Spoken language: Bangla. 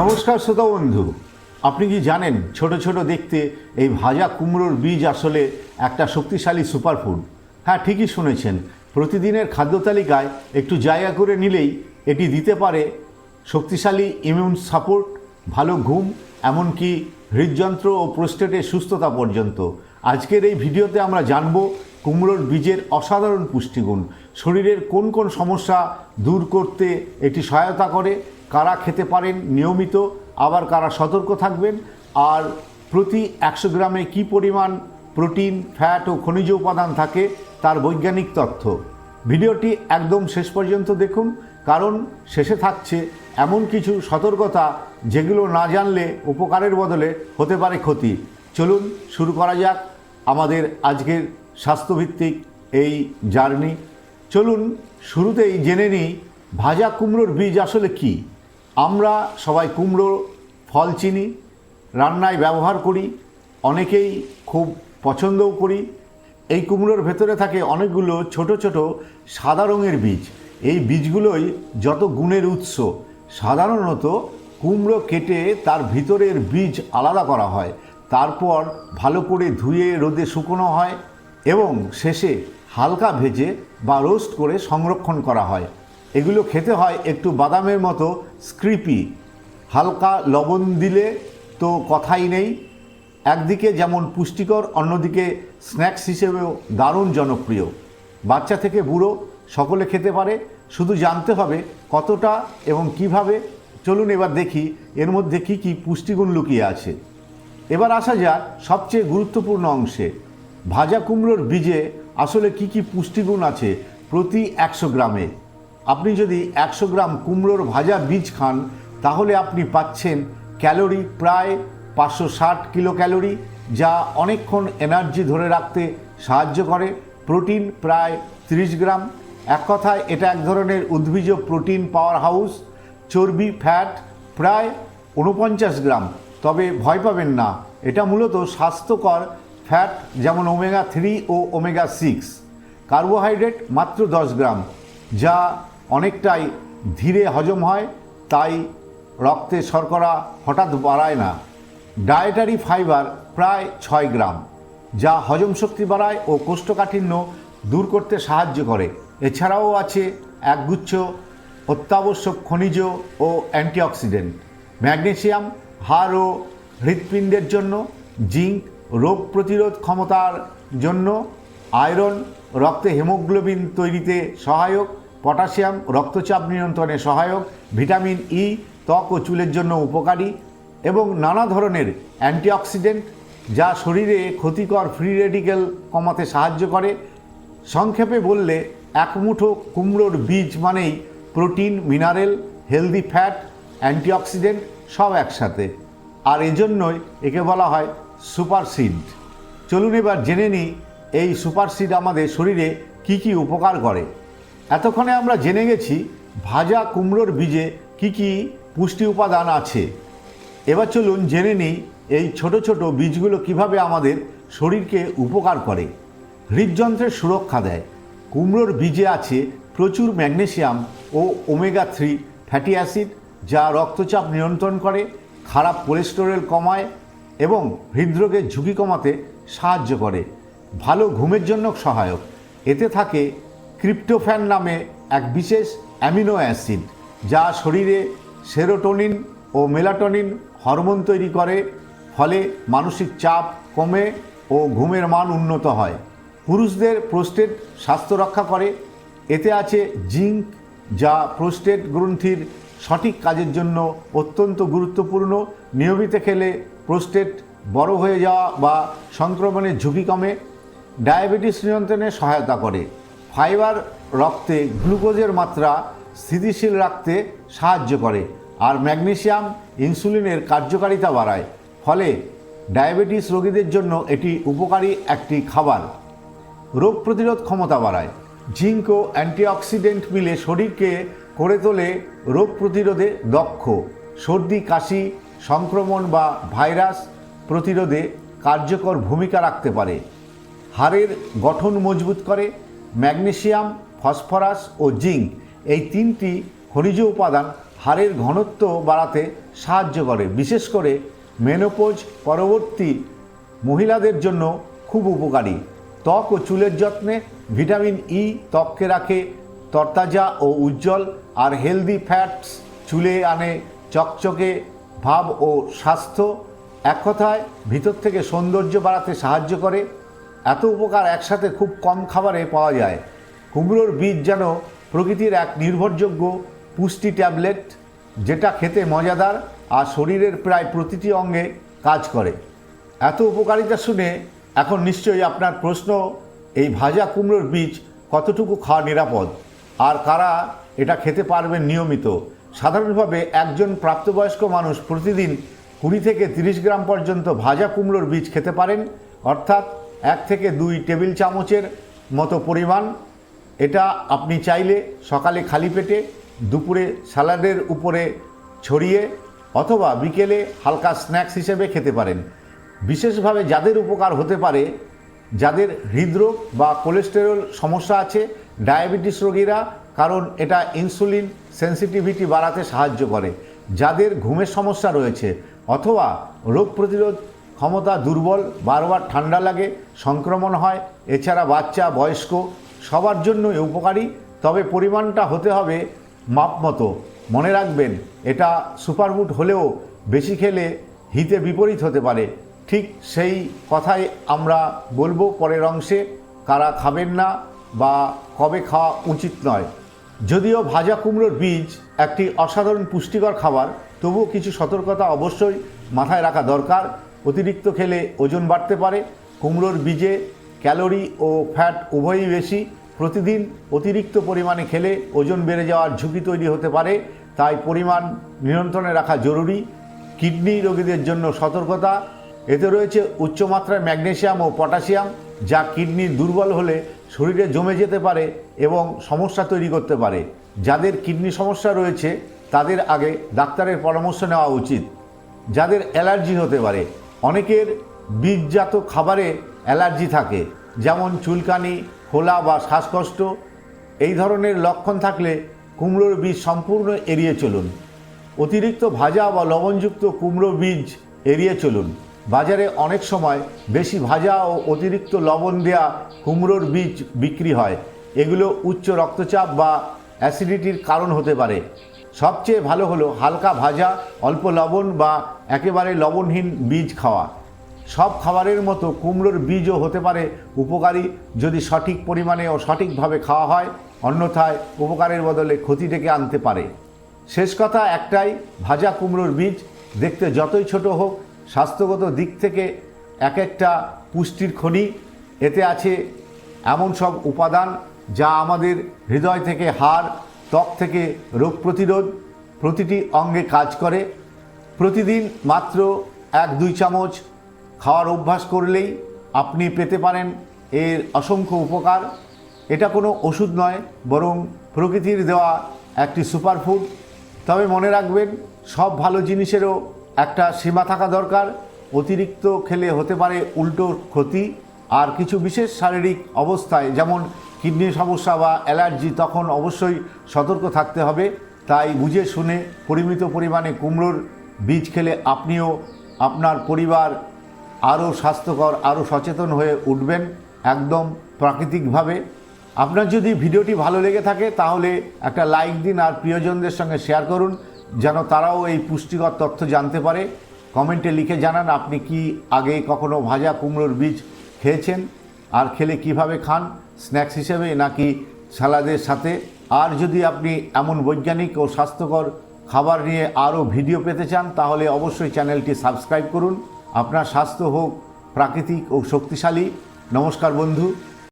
নমস্কার শ্রোতা বন্ধু, আপনি কি জানেন ছোট ছোট দেখতে এই ভাজা কুমড়োর বীজ আসলে একটা শক্তিশালী সুপারফুড? হ্যাঁ ঠিকই শুনেছেন। প্রতিদিনের খাদ্য তালিকায় একটু জায়গা করে নিলেই এটি দিতে পারে শক্তিশালী ইমিউন সাপোর্ট ভালো ঘুম, এমনকি হৃদযন্ত্র ও প্রোস্টেটের সুস্থতা পর্যন্ত। আজকের এই ভিডিওতে আমরা জানব কুমড়োর বীজের অসাধারণ পুষ্টিগুণ, শরীরের কোন কোন সমস্যা দূর করতে এটি সহায়তা করে কারা খেতে পারেন নিয়মিত, আবার কারা সতর্ক থাকবেন, আর প্রতি একশো গ্রামে কী পরিমাণ প্রোটিন, ফ্যাট ও খনিজ উপাদান থাকে তার বৈজ্ঞানিক তথ্য। ভিডিওটি একদম শেষ পর্যন্ত দেখুন, কারণ শেষে থাকছে এমন কিছু সতর্কতা যেগুলো না জানলে উপকারের বদলে হতে পারে ক্ষতি। চলুন শুরু করা যাক আমাদের আজকের স্বাস্থ্যভিত্তিক এই জার্নি। চলুন শুরুতেই জেনে নিই, ভাজা কুমড়োর বীজ আসলে কি? আমরা সবাই কুমড়ো ফল চিনি, রান্নায় ব্যবহার করি, অনেকেই খুব পছন্দও করি। এই কুমড়োর ভেতরে থাকে অনেকগুলো ছোট ছোট সাদা রঙের বীজ। এই বীজগুলোই যত গুণের উৎস, সাধারণত কুমড়ো কেটে তার ভিতরের বীজ আলাদা করা হয়। তারপর ভালো করে ধুয়ে রোদে শুকনো হয় এবং শেষে হালকা ভেজে বা রোস্ট করে সংরক্ষণ করা হয়। এগুলো খেতে হয় একটু বাদামের মতো স্ক্রিপি। হালকা লবণ দিলে তো কথাই নেই। একদিকে যেমন পুষ্টিকর, অন্যদিকে স্ন্যাক্স হিসেবেও দারুণ জনপ্রিয়। বাচ্চা থেকে বুড়ো সকলে খেতে পারে। শুধু জানতে হবে কতটা এবং কীভাবে। চলুন এবার দেখি এর মধ্যে কি কি পুষ্টিগুণ লুকিয়ে আছে। এবার আসা যাক সবচেয়ে গুরুত্বপূর্ণ অংশে। ভাজা কুমড়োর বীজে আসলে কি কি পুষ্টিগুণ আছে প্রতি একশো গ্রামে? আপনি যদি একশো গ্রাম কুমড়োর ভাজা বীজ খান, তাহলে আপনি পাচ্ছেন ক্যালোরি প্রায় পাঁচশো ষাট কিলো ক্যালোরি যা অনেকক্ষণ এনার্জি ধরে রাখতে সাহায্য করে। প্রোটিন প্রায় তিরিশ গ্রাম। এক কথায়, এটা এক ধরনের উদ্ভিজ প্রোটিন পাওয়ার হাউস। চর্বি, ফ্যাট প্রায় উনপঞ্চাশ গ্রাম। তবে ভয় পাবেন না, এটা মূলত স্বাস্থ্যকর ফ্যাট যেমন ওমেগা থ্রি ও ওমেগা সিক্স। কার্বোহাইড্রেট মাত্র দশ গ্রাম, যা অনেকটাই ধীরে হজম হয়, তাই রক্তে শর্করা হঠাৎ বাড়ায় না। ডায়েটারি ফাইবার প্রায় ছয় গ্রাম, যা হজম শক্তি বাড়ায় ও কোষ্ঠকাঠিন্য দূর করতে সাহায্য করে। এছাড়াও আছে একগুচ্ছ অত্যাবশ্যক খনিজ ও অ্যান্টিঅক্সিডেন্ট, ম্যাগনেসিয়াম, হাড় ও হৃৎপিণ্ডের জন্য, জিঙ্ক, রোগ প্রতিরোধ ক্ষমতার জন্য, আয়রন, রক্তে হেমোগ্লোবিন তৈরিতে সহায়ক পটাশিয়াম রক্তচাপ নিয়ন্ত্রণে সহায়ক, ভিটামিন ই ত্বক ও চুলের জন্য উপকারী এবং নানা ধরনের অ্যান্টিঅক্সিডেন্ট যা শরীরে ক্ষতিকর ফ্রি রেডিক্যাল কমাতে সাহায্য করে। সংক্ষেপে বললে, এক মুঠো কুমড়োর বীজ মানেই protein, mineral, healthy fat, antioxidant সব একসাথে। আর এজন্যই একে বলা হয় সুপার সিড। চলুন এবার জেনে নিই, এই সুপার সিড আমাদের শরীরে কি কি উপকার করে। এতক্ষণে আমরা জেনে গেছি ভাজা কুমড়োর বীজে কি কি পুষ্টি উপাদান আছে। এবার চলুন জেনে নিই এই ছোট ছোট বীজগুলো কীভাবে আমাদের শরীরকে উপকার করে। হৃদযন্ত্রের সুরক্ষা দেয়। কুমড়োর বীজে আছে প্রচুর ম্যাগনেসিয়াম ও ওমেগা থ্রি ফ্যাটি অ্যাসিড, যা রক্তচাপ নিয়ন্ত্রণ করে, খারাপ কোলেস্টেরল কমায় এবং হৃদরোগের ঝুঁকি কমাতে সাহায্য করে। ভালো ঘুমের জন্য সহায়ক। এতে থাকে ক্রিপ্টোফ্যান নামে এক বিশেষ অ্যামিনো অ্যাসিড, যা শরীরে সেরোটোনিন ও মেলাটোনিন হরমোন তৈরি করে, ফলে মানসিক চাপ কমে ও ঘুমের মান উন্নত হয়। পুরুষদের প্রোস্টেট স্বাস্থ্য রক্ষা করে। এতে আছে জিঙ্ক, যা প্রোস্টেট গ্রন্থির সঠিক কাজের জন্য অত্যন্ত গুরুত্বপূর্ণ। নিয়মিত খেলে প্রোস্টেট বড় হয়ে যাওয়া বা সংক্রমণের ঝুঁকি কমে। ডায়াবেটিস নিয়ন্ত্রণে সহায়তা করে। ফাইবার রক্তে গ্লুকোজের মাত্রা স্থিতিশীল রাখতে সাহায্য করে আর ম্যাগনেসিয়াম ইনসুলিনের কার্যকারিতা বাড়ায়। ফলে ডায়াবেটিস রোগীদের জন্য এটি উপকারী একটি খাবার। রোগ প্রতিরোধ ক্ষমতা বাড়ায়। জিঙ্ক ও অ্যান্টিঅক্সিডেন্ট মিলে শরীরকে করে তোলে রোগ প্রতিরোধে দক্ষ। সর্দি, কাশি, সংক্রমণ বা ভাইরাস প্রতিরোধে কার্যকর ভূমিকা রাখতে পারে। হাড়ের গঠন মজবুত করে ম্যাগনেসিয়াম ফসফরাস ও জিঙ্ক এই তিনটি খনিজ উপাদান হাড়ের ঘনত্ব বাড়াতে সাহায্য করে। বিশেষ করে মেনোপোজ পরবর্তী মহিলাদের জন্য খুব উপকারী। ত্বক ও চুলের যত্নে ভিটামিন ই ত্বককে রাখে, তরতাজা ও উজ্জ্বল, আর হেলদি ফ্যাটস চুলে আনে চকচকে ভাব ও স্বাস্থ্য। এক কথায় ভিতর থেকে সৌন্দর্য বাড়াতে সাহায্য করে এত উপকার একসাথে খুব কম খাবারে পাওয়া যায়। কুমড়োর বীজ যেন প্রকৃতির এক নির্ভরযোগ্য পুষ্টি ট্যাবলেট, যেটা খেতে মজাদার আর শরীরের প্রায় প্রতিটি অঙ্গে কাজ করে। এত উপকারিতা শুনে এখন নিশ্চয়ই আপনার প্রশ্ন, এই ভাজা কুমড়োর বীজ কতটুকু খাওয়া নিরাপদ? আর কারা এটা খেতে পারবেন নিয়মিত? সাধারণভাবে একজন প্রাপ্তবয়স্ক মানুষ প্রতিদিন কুড়ি থেকে তিরিশ গ্রাম পর্যন্ত ভাজা কুমড়োর বীজ খেতে পারেন, অর্থাৎ এক থেকে দুই টেবিল চামচের মতো পরিমাণ। এটা আপনি চাইলে সকালে খালি পেটে, দুপুরে স্যালাডের উপরে ছড়িয়ে অথবা বিকেলে হালকা স্ন্যাক্স হিসেবে খেতে পারেন। বিশেষভাবে যাদের উপকার হতে পারে, যাদের হৃদরোগ বা কোলেস্টেরল সমস্যা আছে, ডায়াবেটিস রোগীরা, কারণ এটা ইনসুলিন সেন্সিটিভিটি বাড়াতে সাহায্য করে। যাদের ঘুমের সমস্যা রয়েছে অথবা রোগ প্রতিরোধ ক্ষমতা দুর্বল, বারবার ঠান্ডা লাগে, সংক্রমণ হয়, এছাড়া বাচ্চা, বয়স্ক, সবার জন্যই উপকারী, তবে পরিমাণটা হতে হবে মাপ মতো। মনে রাখবেন, এটা সুপারফুড হলেও বেশি খেলে হিতে বিপরীত হতে পারে। ঠিক সেই কথাই আমরা বলব পরের অংশে, কারা খাবেন না বা কবে খাওয়া উচিত নয়। যদিও ভাজা কুমড়োর বীজ একটি অসাধারণ পুষ্টিকর খাবার, তবুও কিছু সতর্কতা অবশ্যই মাথায় রাখা দরকার। অতিরিক্ত খেলে ওজন বাড়তে পারে, কুমড়োর বীজে ক্যালোরি ও ফ্যাট উভয়ই বেশি, প্রতিদিন অতিরিক্ত পরিমাণে খেলে ওজন বেড়ে যাওয়ার ঝুঁকি তৈরি হতে পারে, তাই পরিমাণ নিয়ন্ত্রণে রাখা জরুরি। কিডনি রোগীদের জন্য সতর্কতা, এতে রয়েছে উচ্চমাত্রায় ম্যাগনেশিয়াম ও পটাশিয়াম, যা কিডনি দুর্বল হলে শরীরে জমে যেতে পারে এবং সমস্যা তৈরি করতে পারে। যাদের কিডনি সমস্যা রয়েছে, তাদের আগে ডাক্তারের পরামর্শ নেওয়া উচিত। যাদের অ্যালার্জি হতে পারে অনেকের বীজজাত খাবারে অ্যালার্জি থাকে, যেমন চুলকানি ফোলা বা শ্বাসকষ্ট। এই ধরনের লক্ষণ থাকলে কুমড়োর বীজ সম্পূর্ণ এড়িয়ে চলুন। অতিরিক্ত ভাজা বা লবণযুক্ত কুমড়ো বীজ এড়িয়ে চলুন। বাজারে অনেক সময় বেশি ভাজা ও অতিরিক্ত লবণ দেয়া কুমড়োর বীজ বিক্রি হয়। এগুলো উচ্চ রক্তচাপ বা অ্যাসিডিটির কারণ হতে পারে। সবচেয়ে ভালো হলো হালকা ভাজা, অল্প লবণ বা একেবারে লবণহীন বীজ খাওয়া। সব খাবারের মতো কুমড়োর বীজও হতে পারে উপকারী যদি সঠিক পরিমাণে ও সঠিকভাবে খাওয়া হয়, অন্যথায় উপকারের বদলে ক্ষতি ডেকে আনতে পারে। শেষ কথা একটাই, ভাজা কুমড়োর বীজ দেখতে যতই ছোট হোক, স্বাস্থ্যগত দিক থেকে এক একটা পুষ্টির খনি। এতে আছে এমন সব উপাদান যা আমাদের হৃদয় থেকে হাড় ত্বক থেকে রোগ প্রতিরোধ প্রতিটি অঙ্গে কাজ করে। প্রতিদিন মাত্র এক দুই চামচ খাওয়ার অভ্যাস করলেই আপনি পেতে পারেন এর অসংখ্য উপকার। এটা কোনো ওষুধ নয়, বরং প্রকৃতির দেওয়া একটি সুপারফুড। তবে মনে রাখবেন, সব ভালো জিনিসেরও একটা সীমা থাকা দরকার। অতিরিক্ত খেলে হতে পারে উল্টো ক্ষতি। আর কিছু বিশেষ শারীরিক অবস্থায়, যেমন কিডনির সমস্যা বা অ্যালার্জি তখন অবশ্যই সতর্ক থাকতে হবে। তাই বুঝে শুনে পরিমিত পরিমাণে কুমড়োর বীজ খেলে আপনিও আপনার পরিবার আরও স্বাস্থ্যকর, আরও সচেতন হয়ে উঠবেন একদম প্রাকৃতিকভাবে। আপনার যদি ভিডিওটি ভালো লেগে থাকে তাহলে একটা লাইক দিন আর প্রিয়জনদের সঙ্গে শেয়ার করুন, যেন তারাও এই পুষ্টিকর তথ্য জানতে পারে। কমেন্টে লিখে জানান আপনি কি আগে কখনো ভাজা কুমড়োর বীজ খেয়েছেন, আর খেলে কীভাবে খান। স্ন্যাক্স হিসেবে নাকি স্যালাদের সাথে? আর যদি আপনি এমন বৈজ্ঞানিক ও স্বাস্থ্যকর খাবার নিয়ে আরও ভিডিও পেতে চান, তাহলে অবশ্যই চ্যানেলটি সাবস্ক্রাইব করুন। আপনার স্বাস্থ্য হোক প্রাকৃতিক ও শক্তিশালী। নমস্কার বন্ধু।